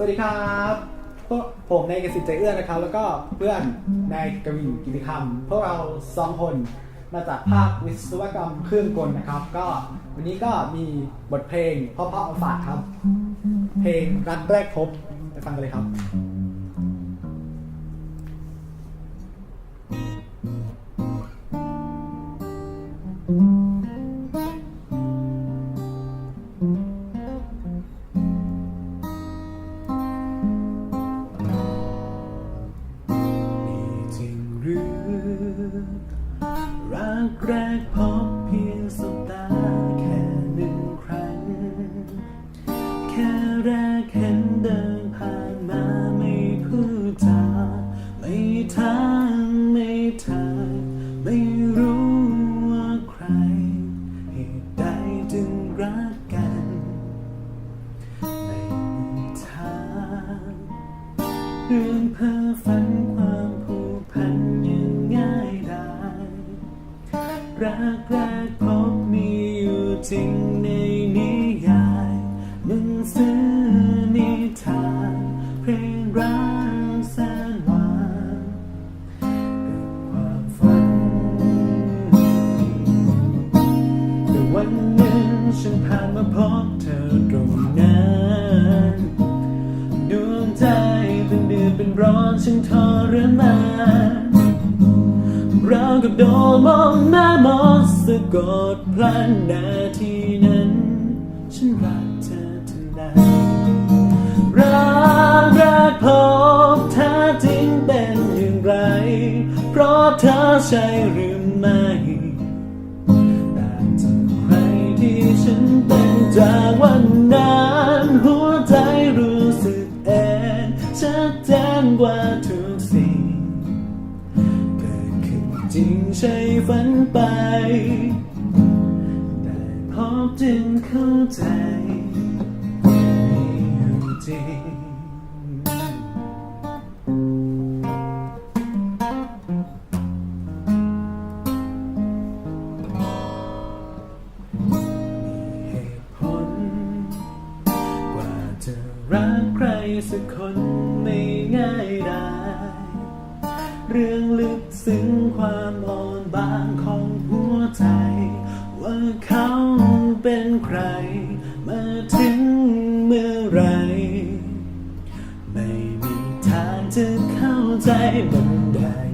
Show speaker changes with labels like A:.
A: สวัสดีครับพวกผมนายเกษตรใจเอื้อนะครับ แล้วก็เพื่อนนายกวินกิติคำพวกเราสองคนมาจากภาควิศวกรรมเครื่องกลนะครับ ก็วันนี้ก็มีบทเพลงเพราะๆมาฝากครับ เพลงรักแรกพบไปฟังกันเลยครับ กแรกพบเพียงสบตาแค่หนึ่งครั้ง แค่แรกเห็นเดินผ่านมาไม่พูดจาไม่ถามไม่ทายไม่รู้ว่าใครเหตุใดจึงรักกันไม่มีทางเรื่องเพ้อ จริงในนิยายหนังสือนิทานเพลงรักแสนหวานเรื่องความฝัน แต่วันหนึ่งฉันผ่านมาพบเธอตรงนั้นดวงใจเป็นเดือดเป็นร้อนฉันทรมานรากับโดนมองหน้า กดพลันนาทีนั้น ฉันรักเธอเท่านั้นรักแรกพบแท้จริงเป็นอย่างไร เพราะเธอใช่หรือไม่ต่างจากใครที่ฉันเป็นจากวันนั้น หัวใจรู้สึกเองชัดเจนกว่าทุกสิ่ ริงใช่ฝันไปได้พบจึงเข้าใจมีอยู่จริงมีเหตุผลกว่าจะรักใครสักคนไม่ง่ายได้ รื่องลึกซึ้งความอ่อนบางของหัวใจ ว่าเขาเป็นใคร มาถึงเมื่อไร ไม่มีทางจะเข้าใจมันได้